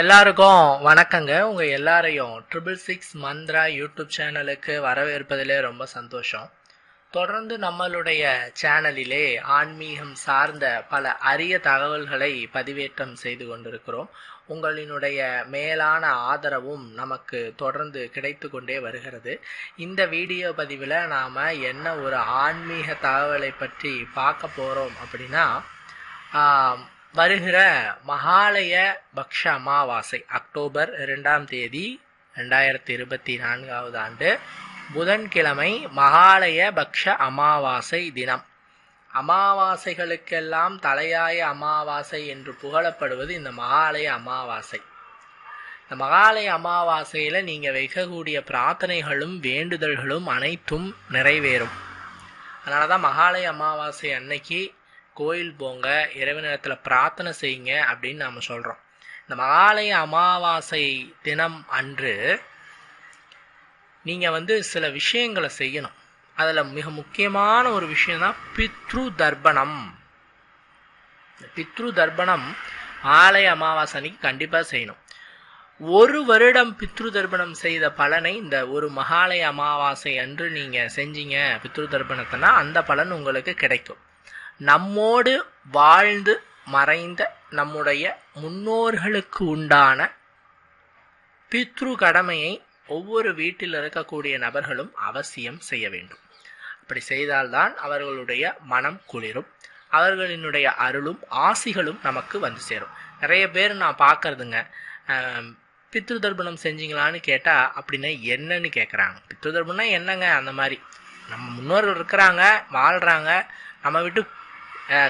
எல்லாருக்கும் வணக்கங்க. உங்கள் எல்லாரையும் ட்ரிபிள் சிக்ஸ் மந்த்ரா யூடியூப் சேனலுக்கு வரவேற்பதிலே ரொம்ப சந்தோஷம். தொடர்ந்து நம்மளுடைய சேனலிலே ஆன்மீகம் சார்ந்த பல அரிய தகவல்களை பதிவேற்றம் செய்து கொண்டிருக்கிறோம். உங்களினுடைய மேலான ஆதரவும் நமக்கு தொடர்ந்து கிடைத்து கொண்டே வருகிறது. இந்த வீடியோ பதிவில் நாம் என்ன ஒரு ஆன்மீக தகவலை பற்றி பார்க்க போகிறோம் அப்படின்னா வருகிற மகாலய பக்ஷ அமாவாசை அக்டோபர் இரண்டாம் தேதி ரெண்டாயிரத்தி இருபத்தி நான்காவது ஆண்டு புதன்கிழமை மகாலய பக்ஷ அமாவாசை தினம். அமாவாசைகளுக்கெல்லாம் தலையாய அமாவாசை என்று புகழப்படுவது இந்த மகாலய அமாவாசை. இந்த மகாலய அமாவாசையில் நீங்கள் வைக்கக்கூடிய பிரார்த்தனைகளும் வேண்டுதல்களும் அனைத்தும் நிறைவேறும். அதனால தான் மகாலய அமாவாசை அன்னைக்கு கோயில் போங்க இறைவனிடத்தில் பிரார்த்தனை செய்யுங்க அப்படின்னு நாம் சொல்கிறோம் இந்த மகாலய அமாவாசை தினம் அன்று நீங்கள் வந்து சில விஷயங்களை செய்யணும். அதில் மிக முக்கியமான ஒரு விஷயம் தான் பித்ரு தர்ப்பணம். பித்ரு தர்ப்பணம் ஆலய அமாவாசை அன்னைக்கு கண்டிப்பாக செய்யணும். ஒரு வருடம் பித்ரு தர்ப்பணம் செய்த பலனை இந்த ஒரு மகாலய அமாவாசை அன்று நீங்கள் செஞ்சீங்க பித்ரு தர்ப்பணத்தைனா அந்த பலன் உங்களுக்கு கிடைக்கும். நம்மோடு வாழ்ந்து மறைந்த நம்முடைய முன்னோர்களுக்கு உண்டான பித்ரு கடமையை ஒவ்வொரு வீட்டில் இருக்கக்கூடிய நபர்களும் அவசியம் செய்ய வேண்டும். அப்படி செய்தால்தான் அவர்களுடைய மனம் குளிரும் அவர்களினுடைய அருளும் ஆசிகளும் நமக்கு வந்து சேரும். நிறைய பேர் நான் பார்க்கறதுங்க பித்ரு தர்ப்பணம் செஞ்சீங்களான்னு கேட்டால் அப்படின்னா என்னன்னு கேட்குறாங்க பித்ரு தர்ப்பணம்னா என்னங்க? அந்த மாதிரி. நம்ம முன்னோர்கள் இருக்கிறாங்க வாழ்கிறாங்க நம்ம விட்டு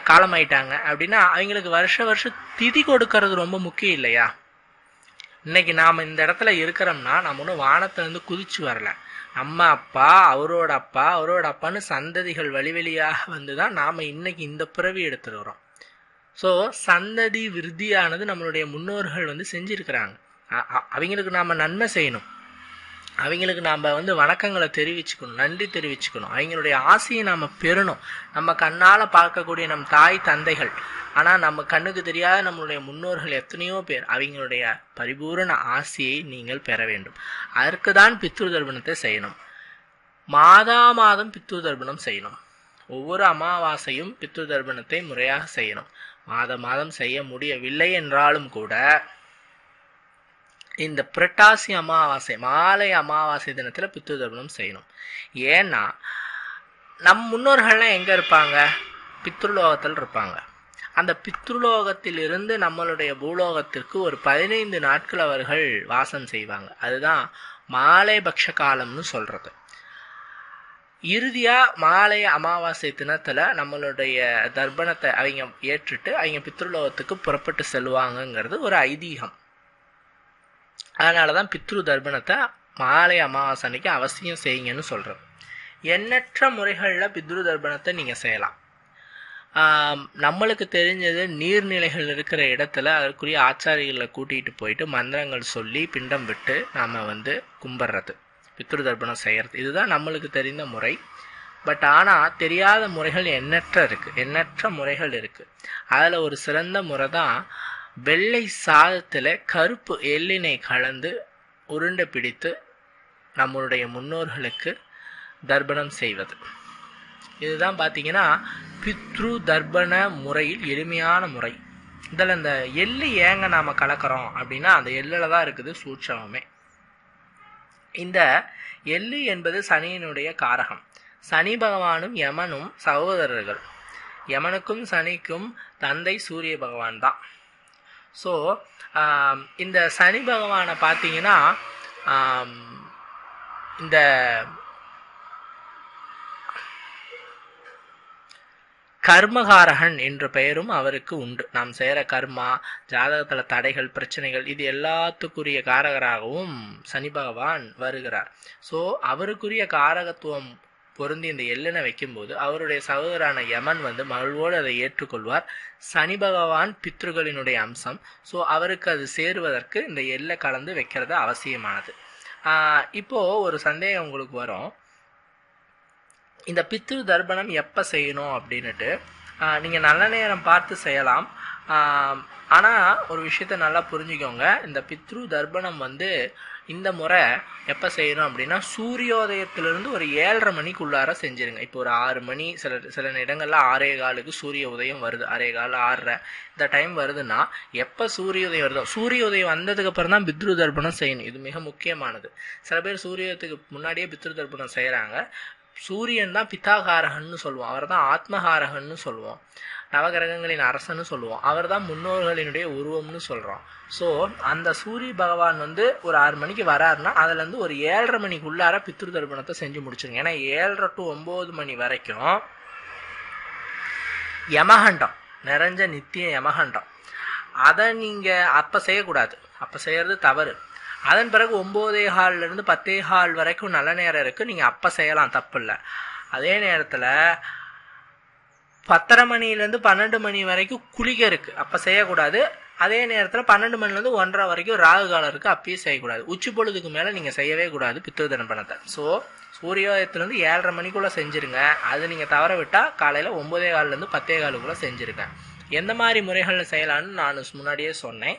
காலமாயிட்டாங்க. அப்படின்னா அவங்களுக்கு வருஷ வருஷம் திதி கொடுக்கறது ரொம்ப முக்கியம் இல்லையா? இன்னைக்கு நாம் இந்த இடத்துல இருக்கிறோம்னா நம்ம ஒன்றும் வானத்திலேருந்து குதிச்சு வரல. நம்ம அப்பா அவரோட அப்பா அவரோட அப்பான்னு சந்ததிகள் வழி வழியாக வந்து தான் நாம் இன்னைக்கு இந்த பிறவி எடுத்துருக்கிறோம் ஸோ சந்ததி விருத்தியானது நம்மளுடைய முன்னோர்கள் வந்து செஞ்சுருக்கிறாங்க. அவங்களுக்கு நாம் நன்மை செய்யணும். அவங்களுக்கு நாம் வந்து வணக்கங்களை தெரிவிச்சுக்கணும் நன்றி தெரிவிச்சுக்கணும். அவங்களுடைய ஆசையை நாம் பெறணும். நம்ம கண்ணால் பார்க்கக்கூடிய நம் தாய் தந்தைகள். ஆனால் நம்ம கண்ணுக்கு தெரியாத நம்மளுடைய முன்னோர்கள் எத்தனையோ பேர் அவங்களுடைய பரிபூரண ஆசையை நீங்கள் பெற வேண்டும். அதற்கு தான் பித்ரு தர்ப்பணத்தை செய்யணும். மாதா மாதம் பித்ரு தர்ப்பணம் செய்யணும். ஒவ்வொரு அமாவாசையும் பித்ரு தர்ப்பணத்தை முறையாக செய்யணும். மாத மாதம் செய்ய முடியவில்லை என்றாலும் கூட இந்த புரட்டாசி அமாவாசை மாலை அமாவாசை தினத்தில் பித்து தர்ப்பணம் செய்யணும். ஏன்னா நம் முன்னோர்கள்லாம் எங்கே இருப்பாங்க? பித்ருலோகத்தில் இருப்பாங்க. அந்த பித்ருலோகத்திலிருந்து நம்மளுடைய பூலோகத்திற்கு ஒரு பதினைந்து நாட்கள் அவர்கள் வாசம் செய்வாங்க. அதுதான் மாலை பக்ஷ காலம்னு சொல்கிறது இறுதியாக மாலை அமாவாசை தினத்தில் நம்மளுடைய தர்ப்பணத்தை அவங்க ஏற்றுட்டு அவங்க பித்ருலோகத்துக்கு புறப்பட்டு செல்வாங்கங்கிறது ஒரு ஐதீகம். அதனால தான் பித்ரு தர்ப்பணத்தை மாலை அமாவாசை அன்னைக்கு அவசியம் செய்யுங்கன்னு சொல்கிறோம் எண்ணற்ற முறைகளில் பித்ரு தர்ப்பணத்தை நீங்கள் செய்யலாம் நம்மளுக்கு தெரிஞ்சது நீர்நிலைகள் இருக்கிற இடத்துல அதற்குரிய ஆச்சாரிகளை கூட்டிகிட்டு போயிட்டு மந்திரங்கள் சொல்லி பிண்டம் விட்டு நாம் வந்து கும்பிட்றது பித்ரு தர்ப்பணம் செய்கிறது இதுதான் நம்மளுக்கு தெரிந்த முறை. பட் ஆனால் தெரியாத முறைகள் எண்ணற்ற இருக்குது எண்ணற்ற முறைகள் இருக்குது அதில் ஒரு சிறந்த முறை தான் வெள்ளை சாதத்தில் கருப்பு எள்ளினை கலந்து உருண்டை பிடித்து நம்மளுடைய முன்னோர்களுக்கு தர்ப்பணம் செய்வது. இதுதான் பார்த்தீங்கன்னா பித்ரு தர்ப்பண முறையில் எளிமையான முறை. இதில் இந்த எள்ளு ஏங்க நாம் கலக்கிறோம் அப்படின்னா அந்த எள்ளில் தான் இருக்குது சூட்சமமே. இந்த எள்ளு என்பது சனியினுடைய காரகம். சனி பகவானும் யமனும் சகோதரர்கள். யமனுக்கும் சனிக்கும் தந்தை சூரிய பகவான் தான். ஸோ um, இந்த சனி பகவானை பார்த்தீங்கன்னா um, இந்த கர்மகாரகன் என்ற பெயரும் அவருக்கு உண்டு. நாம் செய்கிற கர்மா ஜாதகத்தில் தடைகள் பிரச்சனைகள் இது எல்லாத்துக்குரிய காரகராகவும் சனி பகவான் வருகிறார். ஸோ அவருக்குரிய காரகத்துவம் பொருந்தி இந்த எள்ளனை வைக்கும்போது அவருடைய சகோதரான யமன் வந்து மகிழ்வோடு அதை ஏற்றுக்கொள்வார். சனி பகவான் பித்ருகளினுடைய அம்சம். ஸோ அவருக்கு அது சேருவதற்கு இந்த எள்ளை கலந்து வைக்கிறது அவசியமானது. ஆஹ் இப்போ ஒரு சந்தேகம் உங்களுக்கு வரும். இந்த பித்ரு தர்ப்பணம் எப்போ செய்யணும் அப்படின்னுட்டு நீங்கள் நல்ல நேரம் பார்த்து செய்யலாம். ஆனால் ஒரு விஷயத்த நல்லா புரிஞ்சுக்கோங்க. இந்த பித்ரு தர்ப்பணம் வந்து இந்த முறை எப்போ செய்யணும் அப்படின்னா சூரியோதயத்திலிருந்து ஒரு ஏழரை மணிக்குள்ளார செஞ்சுருங்க. இப்போ ஒரு ஆறு மணி சில சில இடங்களில் ஆறே காலுக்கு சூரிய உதயம் வருது. ஆறே கால் ஆறரை. இந்த டைம் வருதுன்னா எப்போ சூரிய உதயம் வருதோ சூரிய உதயம் வந்ததுக்கப்புறம் தான் பித்ரு தர்ப்பணம் செய்யணும். இது மிக முக்கியமானது. சில பேர் சூரியத்துக்கு முன்னாடியே பித்ரு தர்ப்பணம் செய்கிறாங்க சூரியன் தான் பித்தாகாரகன்னு சொல்லுவோம். அவர் தான் ஆத்மகாரகன்னு சொல்லுவோம். நவகிரகங்களின் அரசன்னு சொல்லுவோம். அவர் தான் முன்னோர்களினுடைய உருவம்னு சொல்கிறோம் ஸோ அந்த சூரிய பகவான் வந்து ஒரு ஆறு மணிக்கு வராருன்னா அதுலேருந்து ஒரு ஏழரை மணிக்குள்ளார பித்ரு தர்ப்பணத்தை செஞ்சு முடிச்சிருங்க. ஏன்னா ஏழரை டு ஒம்பது மணி வரைக்கும் யமகண்டம் நிறைஞ்ச நித்திய யமகண்டம். அதை நீங்கள் அப்போ செய்யக்கூடாது. அப்போ செய்கிறது தவறு. அதன் பிறகு ஒம்போதே ஹால்லேருந்து பத்தே ஹால் வரைக்கும் நல்ல நேரம் இருக்குது நீங்கள் அப்போ செய்யலாம் தப்பு இல்லை. அதே நேரத்தில் பத்தரை மணிலேருந்து பன்னெண்டு மணி வரைக்கும் குளிக்க இருக்குது அப்போ செய்யக்கூடாது. அதே நேரத்தில் பன்னெண்டு மணிலேருந்து ஒன்றரை வரைக்கும் ராகு காலம் இருக்குது அப்பயும் செய்யக்கூடாது. உச்சி பொழுதுக்கு மேலே நீங்கள் செய்யவே கூடாது பித்திரு பணத்தை. ஸோ சூரியோதயத்துலேருந்து ஏழரை மணிக்குள்ளே செஞ்சுருங்க. அது நீங்கள் தவற விட்டால் காலையில் ஒம்பதே காலிலேருந்து பத்தே காலுக்குள்ளே செஞ்சுருங்க. எந்த மாதிரி முறைகளில் செய்யலான்னு நான் முன்னாடியே சொன்னேன்.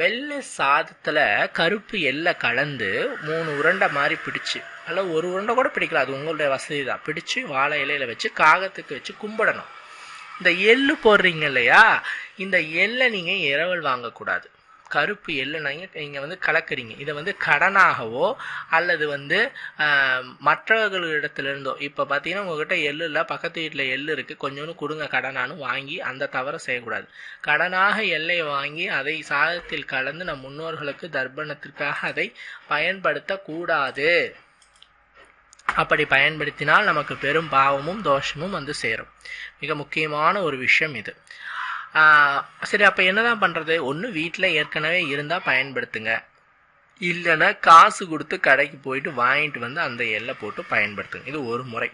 வெள்ளை சாதத்தில் கருப்பு எல்லை கலந்து மூணு உருண்டை மாதிரி பிடிச்சு அல்ல ஒரு உருண்டை கூட பிடிக்கல அது உங்களுடைய வசதி தான் பிடிச்சு வாழை இலையில வச்சு காகத்துக்கு வச்சு கும்பிடணும். இந்த எள்ளு போடுறீங்க இல்லையா? இந்த எள்ளை நீங்கள் இரவல் வாங்கக்கூடாது. கருப்பு எள்ளுனாங்க நீங்கள் வந்து கலக்குறீங்க. இதை வந்து கடனாகவோ அல்லது வந்து மற்றவர்களிடத்துலேருந்தோ. இப்போ பார்த்தீங்கன்னா உங்ககிட்ட எள்ளு இல்லை பக்கத்து வீட்டில் எள்ளு இருக்குது கொஞ்சோண்டு கொடுங்க கடனானு வாங்கி அந்த தவறை செய்யக்கூடாது. கடனாக எல்லை வாங்கி அதை சாதத்தில் கலந்து நம் முன்னோர்களுக்கு தர்ப்பணத்திற்காக அதை பயன்படுத்தக்கூடாது. அப்படி பயன்படுத்தினால் நமக்கு பெரும் பாவமும் தோஷமும் வந்து சேரும். மிக முக்கியமான ஒரு விஷயம் இது. சரி அப்போ என்னதான் பண்ணுறது ஒன்று வீட்டில் ஏற்கனவே இருந்தால் பயன்படுத்துங்க. இல்லைன்னா காசு கொடுத்து கடைக்கு போயிட்டு வாங்கிட்டு வந்து அந்த எல்லை போட்டு பயன்படுத்துங்க. இது ஒரு முறை.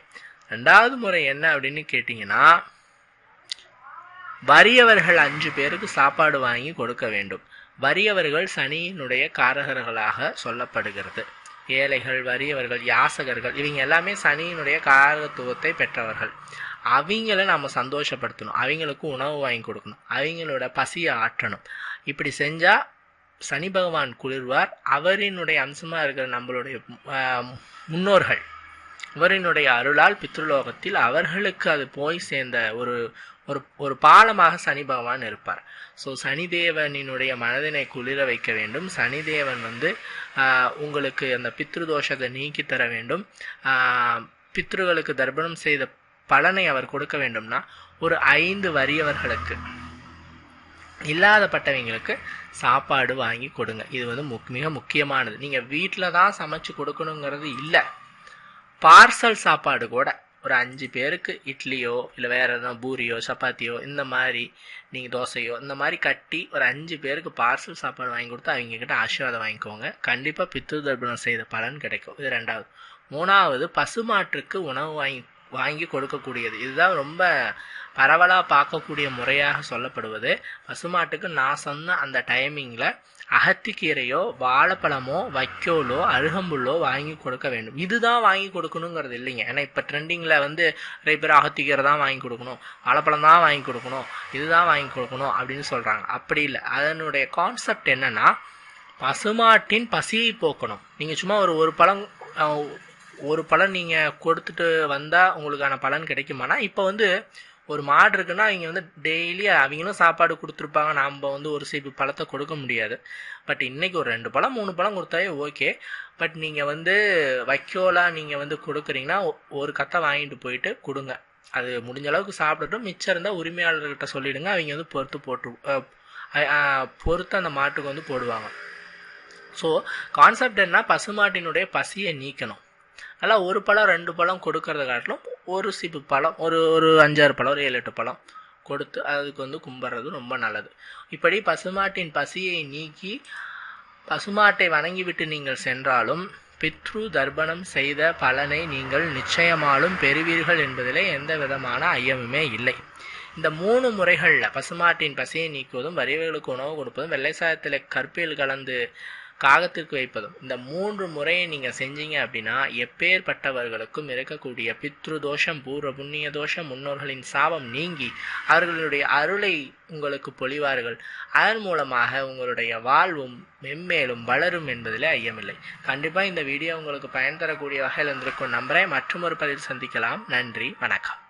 ரெண்டாவது முறை என்ன அப்படின்னு கேட்டிங்கன்னா வறியவர்கள் அஞ்சு பேருக்கு சாப்பாடு வாங்கி கொடுக்க வேண்டும். வறியவர்கள் சனியினுடைய காரகர்களாக சொல்லப்படுகிறது. ஏழைகள் வறியவர்கள் யாசகர்கள் இவங்க எல்லாமே சனியினுடைய காரகத்துவத்தை பெற்றவர்கள். அவங்கள நம்ம சந்தோஷப்படுத்தணும். அவங்களுக்கு உணவு வாங்கி கொடுக்கணும். அவங்களோட பசியை ஆற்றணும். இப்படி செஞ்சால் சனி பகவான் குளிர்வார். அவரினுடைய அம்சமாக இருக்கிற நம்மளுடைய முன்னோர்கள் அவரினுடைய அருளால் பித்ருலோகத்தில் அவர்களுக்கு அது போய் சேர்ந்த ஒரு ஒரு ஒரு பாலமாக சனி பகவான் இருப்பார். ஸோ சனிதேவனினுடைய மனதினை குளிர வைக்க வேண்டும். சனிதேவன் வந்து உங்களுக்கு அந்த பித்ரு தோஷத்தை நீக்கி தர வேண்டும். பித்ருகளுக்கு தர்ப்பணம் செய்த பலனை அவர் கொடுக்க வேண்டும்னா ஒரு ஐந்து வறியவர்களுக்கு இல்லாதப்பட்டவங்களுக்கு சாப்பாடு வாங்கி கொடுங்க. இது வந்து முக் மிக முக்கியமானது. நீங்கள் வீட்டில் தான் சமைச்சு கொடுக்கணுங்கிறது இல்லை. பார்சல் சாப்பாடு கூட ஒரு அஞ்சு பேருக்கு இட்லியோ இல்லை வேறு எதனா பூரியோ சப்பாத்தியோ இந்த மாதிரி நீங்கள் தோசையோ இந்த மாதிரி கட்டி ஒரு அஞ்சு பேருக்கு பார்சல் சாப்பாடு வாங்கி கொடுத்து அவங்க கிட்ட ஆசீர்வாதம் வாங்கிக்கோங்க. கண்டிப்பாக பித்து தர்ப்பணம் செய்த பலன் கிடைக்கும். இது ரெண்டாவது. மூணாவது பசுமாட்டுக்கு உணவு வாங்கி வாங்கி கொடுக்கக்கூடியது. இதுதான் ரொம்ப பரவலாக பார்க்கக்கூடிய முறையாக சொல்லப்படுவது. பசுமாட்டுக்கு நான் சொன்ன அந்த டைமிங்கில் அகத்திக்கீரையோ வாழைப்பழமோ வைக்கோலோ அருகம்புல்லோ வாங்கி கொடுக்க வேண்டும். இதுதான் வாங்கி கொடுக்கணுங்கிறது இல்லைங்க. ஏன்னா இப்போ ட்ரெண்டிங்கில் வந்து நிறைய பேர் அகத்திக்கீரை தான் வாங்கி கொடுக்கணும். வாழைப்பழம் தான் வாங்கி கொடுக்கணும். இதுதான் வாங்கி கொடுக்கணும் அப்படின்னு சொல்கிறாங்க அப்படி இல்லை. அதனுடைய கான்செப்ட் என்னென்னா பசுமாட்டின் பசியை போக்கணும். நீங்கள் சும்மா ஒரு ஒரு பழம் ஒரு பலன் நீங்கள் கொடுத்துட்டு வந்தால் உங்களுக்கான பலன் கிடைக்குமானா இப்போ வந்து ஒரு மாடு இருக்குன்னா அவங்க வந்து டெய்லி அவங்களும் சாப்பாடு கொடுத்துருப்பாங்க. நாம் வந்து ஒரு சீப்பு பழத்தை கொடுக்க முடியாது. பட் இன்றைக்கி ஒரு ரெண்டு பழம் மூணு பழம் கொடுத்தாவே ஓகே பட் நீங்கள் வந்து வைக்கோலாக நீங்கள் வந்து கொடுக்குறீங்கன்னா ஒரு கத்தை வாங்கிட்டு போயிட்டு கொடுங்க. அது முடிஞ்ச அளவுக்கு சாப்பிடட்டும். மிச்சம் இருந்தால் உரிமையாளர்கிட்ட சொல்லிவிடுங்க அவங்க வந்து பொறுத்து போட்டு பொறுத்து அந்த மாட்டுக்கு வந்து போடுவாங்க. ஸோ கான்செப்ட் என்ன பசுமாட்டினுடைய பசியை நீக்கணும். அதெல்லாம் ஒரு பழம் ரெண்டு பழம் கொடுக்கறத காட்டிலும் ஒரு சிப்பு பழம் ஒரு ஒரு அஞ்சாறு பழம் ஒரு ஏழு எட்டு பழம் கொடுத்து அதுக்கு வந்து கும்பிட்றது ரொம்ப நல்லது. இப்படி பசுமாட்டின் பசியை நீக்கி பசுமாட்டை வணங்கிவிட்டு நீங்கள் சென்றாலும் பித்ரு தர்ப்பணம் செய்த பலனை நீங்கள் நிச்சயமாலும் பெறுவீர்கள் என்பதிலே எந்த விதமான ஐயமுமே இல்லை. இந்த மூணு முறைகளில் பசுமாட்டின் பசியை நீக்குவதும் வரியவர்களுக்கு உணவு கொடுப்பதும் வெள்ளை சாதத்தில் கற்பில் கலந்து காகத்திற்கு வைப்பதும். இந்த மூன்று முறையை நீங்கள் செஞ்சீங்க அப்படின்னா எப்பேற்பட்டவர்களுக்கும் இருக்கக்கூடிய பித்ரு தோஷம் பூர்வ புண்ணிய தோஷம் முன்னோர்களின் சாபம் நீங்கி அவர்களுடைய அருளை உங்களுக்கு பொழிவார்கள். அதன் மூலமாக உங்களுடைய வாழ்வும் மென்மேலும் வளரும் என்பதில் ஐயமில்லை. கண்டிப்பாக இந்த வீடியோ உங்களுக்கு பயன் தரக்கூடிய வகையில் இருந்திருக்கும் நம்புறேன். மற்றும் ஒரு பதில் சந்திக்கலாம். நன்றி. வணக்கம்.